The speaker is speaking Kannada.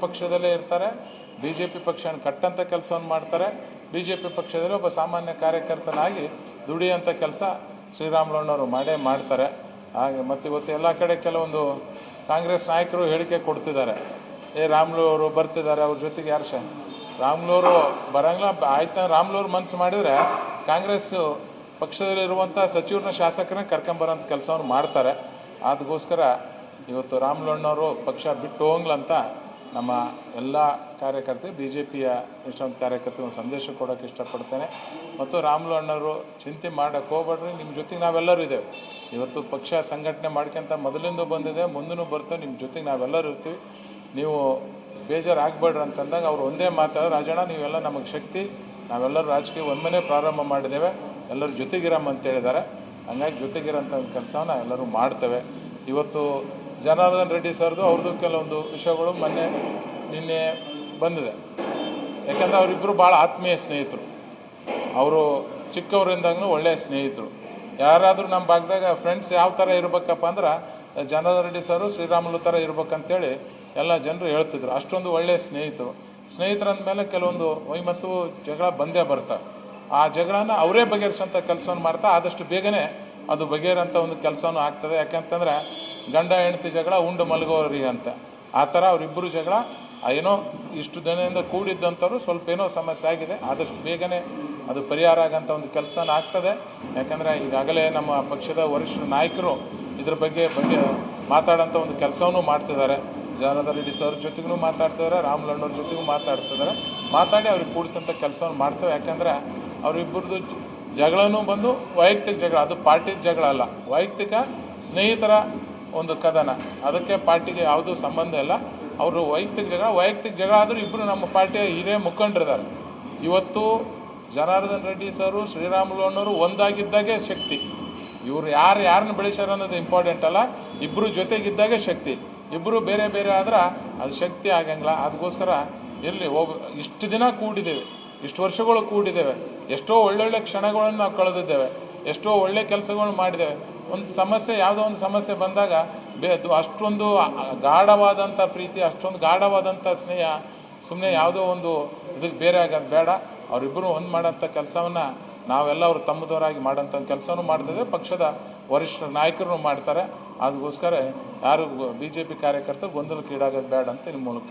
ಪಕ್ಷದಲ್ಲೇ ಇರ್ತಾರೆ. ಬಿ ಜೆ ಪಿ ಪಕ್ಷನ ಕಟ್ಟಂಥ ಕೆಲಸವನ್ನು ಮಾಡ್ತಾರೆ. ಬಿ ಜೆ ಪಿ ಪಕ್ಷದಲ್ಲಿ ಒಬ್ಬ ಸಾಮಾನ್ಯ ಕಾರ್ಯಕರ್ತನಾಗಿ ದುಡಿಯೋಂಥ ಕೆಲಸ ಶ್ರೀರಾಮುಲುನವರು ಮಾಡೇ ಮಾಡ್ತಾರೆ. ಹಾಗೆ ಮತ್ತು ಇವತ್ತು ಎಲ್ಲ ಕಡೆ ಕೆಲವೊಂದು ಕಾಂಗ್ರೆಸ್ ನಾಯಕರು ಹೇಳಿಕೆ ಕೊಡ್ತಿದ್ದಾರೆ. ಏ, ರಾಮ್ಲು ಅವರು ಬರ್ತಿದ್ದಾರೆ, ಅವ್ರ ಜೊತೆಗೆ ಯಾರು ಶ? ರಾಮ್ಲೂರು ಬರಂಗಿಲ್ಲ ಆಯ್ತು? ರಾಮ್ಲೂರು ಮನಸ್ಸು ಮಾಡಿದರೆ ಕಾಂಗ್ರೆಸ್ ಪಕ್ಷದಲ್ಲಿರುವಂಥ ಸಚಿವರನ್ನ ಶಾಸಕರನ್ನ ಕರ್ಕೊಂಬರೋಂಥ ಕೆಲಸವನ್ನು ಮಾಡ್ತಾರೆ. ಅದಕ್ಕೋಸ್ಕರ ಇವತ್ತು ರಾಮ್ಲಣ್ಣವರು ಪಕ್ಷ ಬಿಟ್ಟು ಹೋಗ್ಲಂತ ನಮ್ಮ ಎಲ್ಲ ಕಾರ್ಯಕರ್ತರು ಬಿ ಜೆ ಪಿಯ ಎಷ್ಟೊಂದು ಕಾರ್ಯಕರ್ತರು ಒಂದು ಸಂದೇಶ ಕೊಡೋಕ್ಕೆ ಇಷ್ಟಪಡ್ತೇನೆ. ಮತ್ತು ರಾಮ್ಲು ಅಣ್ಣವರು ಚಿಂತೆ ಮಾಡೋಕ್ಕೆ ಹೋಗ್ಬೇಡ್ರಿ ನಿಮ್ಮ ಜೊತೆಗೆ ನಾವೆಲ್ಲರೂ ಇದ್ದೇವೆ. ಇವತ್ತು ಪಕ್ಷ ಸಂಘಟನೆ ಮಾಡ್ಕೊಂತ ಮೊದಲಿಂದ ಬಂದಿದೆ ಮುಂದೂ ಬರ್ತೇವೆ ನಿಮ್ಮ ಜೊತೆಗೆ ನಾವೆಲ್ಲರೂ ಇರ್ತೀವಿ. ನೀವು ಬೇಜಾರಾಗಬೇಡ್ರಿ ಅಂತಂದಾಗ ಅವ್ರು ಒಂದೇ ಮಾತಾಡೋ ರಾಜಣ್ಣ, ನೀವೆಲ್ಲ ನಮಗೆ ಶಕ್ತಿ, ನಾವೆಲ್ಲರೂ ರಾಜಕೀಯ ಒಮ್ಮೆನೇ ಪ್ರಾರಂಭ ಮಾಡಿದ್ದೇವೆ. ಎಲ್ಲರೂ ಜೊತೆಗಿರಮ್ಮ ಅಂತ ಹೇಳಿದ್ದಾರೆ. ಹಂಗಾಗಿ ಜೊತೆಗಿರೋಂಥ ಕೆಲಸವನ್ನ ಎಲ್ಲರೂ ಮಾಡ್ತೇವೆ. ಇವತ್ತು ಜನಾರ್ದನ್ ರೆಡ್ಡಿ ಸರ್ದು ಅವ್ರದ್ದು ಕೆಲವೊಂದು ವಿಷಯಗಳು ಮೊನ್ನೆ, ನಿನ್ನೆ ಬಂದಿದೆ. ಯಾಕಂದ್ರೆ ಅವರಿಬ್ಬರು ಭಾಳ ಆತ್ಮೀಯ ಸ್ನೇಹಿತರು. ಅವರು ಚಿಕ್ಕವರಿಂದಾಗೂ ಒಳ್ಳೆಯ ಸ್ನೇಹಿತರು. ಯಾರಾದರೂ ನಮ್ಮ ಭಾಗದಾಗ ಫ್ರೆಂಡ್ಸ್ ಯಾವ ಥರ ಇರಬೇಕಪ್ಪ ಅಂದ್ರೆ, ಜನಾರ್ದನ್ ರೆಡ್ಡಿ ಸರು ಶ್ರೀರಾಮುಲು ಥರ ಇರ್ಬೇಕಂತೇಳಿ ಎಲ್ಲ ಜನರು ಹೇಳ್ತಿದ್ರು. ಅಷ್ಟೊಂದು ಒಳ್ಳೆಯ ಸ್ನೇಹಿತರು. ಸ್ನೇಹಿತರಂದ್ಮೇಲೆ ಕೆಲವೊಂದು ವೈಮಸ್ಸು ಜಗಳ ಬಂದೇ ಬರ್ತವೆ ಆ ಜಗಳನ ಅವರೇ ಬಗೆಹರಿಸೋಂಥ ಕೆಲಸವನ್ನು ಮಾಡ್ತಾ ಆದಷ್ಟು ಬೇಗನೆ ಅದು ಬಗೆಹರಂಥ ಒಂದು ಕೆಲಸನೂ ಆಗ್ತದೆ. ಯಾಕಂತಂದ್ರೆ ಗಂಡ ಹೆಂಡತಿ ಜಗಳ, ಉಂಡು ಮಲಗೋರಿ ಅಂತ. ಆ ಥರ ಅವರಿಬ್ಬರು ಜಗಳ. ಏನೋ ಇಷ್ಟು ದಿನದಿಂದ ಕೂಡಿದ್ದಂಥವ್ರು ಸ್ವಲ್ಪ ಏನೋ ಸಮಸ್ಯೆ ಆಗಿದೆ. ಆದಷ್ಟು ಬೇಗನೆ ಅದು ಪರಿಹಾರ ಆಗೋಂಥ ಒಂದು ಕೆಲಸನ ಆಗ್ತದೆ. ಯಾಕಂದರೆ ಈಗಾಗಲೇ ನಮ್ಮ ಪಕ್ಷದ ವರಿಷ್ಠ ನಾಯಕರು ಇದ್ರ ಬಗ್ಗೆ ಬಗ್ಗೆ ಮಾತಾಡೋಂಥ ಒಂದು ಕೆಲಸವೂ ಮಾಡ್ತಿದ್ದಾರೆ. ಜನಾರ್ದನ್ ರೆಡ್ಡಿ ಸರ್ ಜೊತೆಗೂ ಮಾತಾಡ್ತಿದ್ದಾರೆ, ರಾಮ್ ಲಣ್ಣವ್ರ ಜೊತೆಗೂ ಮಾತಾಡ್ತಿದ್ದಾರೆ. ಮಾತಾಡಿ ಅವ್ರಿಗೆ ಕೂಡಿಸೋಂಥ ಕೆಲಸವನ್ನು ಮಾಡ್ತೇವೆ. ಯಾಕಂದ್ರೆ ಅವರಿಬ್ಬರದು ಜಗಳನೂ ಬಂದು ವೈಯಕ್ತಿಕ ಜಗಳ, ಅದು ಪಾರ್ಟಿ ಜಗಳ ಅಲ್ಲ. ವೈಯಕ್ತಿಕ ಸ್ನೇಹಿತರ ಒಂದು ಕದನ. ಅದಕ್ಕೆ ಪಾರ್ಟಿಗೆ ಯಾವುದೂ ಸಂಬಂಧ ಇಲ್ಲ. ಅವರು ವೈಯಕ್ತಿಕ ಜಗಳ ವೈಯಕ್ತಿಕ ಜಗಳ ಆದರೂ ಇಬ್ಬರು ನಮ್ಮ ಪಾರ್ಟಿಯ ಹಿರಿಯ ಮುಖಂಡರಿದ್ದಾರೆ. ಇವತ್ತು ಜನಾರ್ದನ್ ರೆಡ್ಡಿ ಸರು, ಶ್ರೀರಾಮುಲು ಒಂದಾಗಿದ್ದಾಗೆ ಶಕ್ತಿ. ಇವರು ಯಾರು ಯಾರನ್ನ ಬೆಳೆಸ್ಯಾರ ಅನ್ನೋದು ಇಂಪಾರ್ಟೆಂಟ್ ಅಲ್ಲ. ಇಬ್ಬರು ಜೊತೆಗಿದ್ದಾಗೆ ಶಕ್ತಿ. ಇಬ್ಬರು ಬೇರೆ ಬೇರೆ ಆದ್ರೆ ಅದು ಶಕ್ತಿ ಆಗಂಗಿಲ್ಲ. ಅದಕ್ಕೋಸ್ಕರ ಇಲ್ಲಿ ಹೋಗ, ಇಷ್ಟು ದಿನ ಕೂಡಿದ್ದೇವೆ. ಇಷ್ಟು ವರ್ಷಗಳು ಕೂಡಿದ್ದೇವೆ. ಎಷ್ಟೋ ಒಳ್ಳೊಳ್ಳೆ ಕ್ಷಣಗಳನ್ನು ನಾವು ಕಳೆದಿದ್ದೇವೆ. ಎಷ್ಟೋ ಒಳ್ಳೆ ಕೆಲಸಗಳನ್ನು ಮಾಡಿದ್ದೇವೆ. ಒಂದು ಸಮಸ್ಯೆ, ಯಾವುದೋ ಒಂದು ಸಮಸ್ಯೆ ಬಂದಾಗ ಬೇದು ಅಷ್ಟೊಂದು ಗಾಢವಾದಂಥ ಪ್ರೀತಿ, ಅಷ್ಟೊಂದು ಗಾಢವಾದಂಥ ಸ್ನೇಹ ಸುಮ್ಮನೆ ಯಾವುದೋ ಒಂದು ಇದಕ್ಕೆ ಬೇರೆ ಆಗೋದು ಬೇಡ. ಅವರಿಬ್ಬರು ಒಂದು ಮಾಡೋಂಥ ಕೆಲಸವನ್ನು ನಾವೆಲ್ಲ ಅವರು ತಮ್ಮದವರಾಗಿ ಮಾಡೋಂಥ ಕೆಲಸನೂ ಮಾಡ್ತದೆ, ಪಕ್ಷದ ವರಿಷ್ಠ ನಾಯಕರು ಮಾಡ್ತಾರೆ. ಅದಕ್ಕೋಸ್ಕರ ಯಾರು ಬಿ ಜೆ ಪಿ ಕಾರ್ಯಕರ್ತರು ಗೊಂದಲಕ್ಕೀಡಾಗೋದು ಬೇಡ ಅಂತ ನಿಮ್ಮ ಮೂಲಕ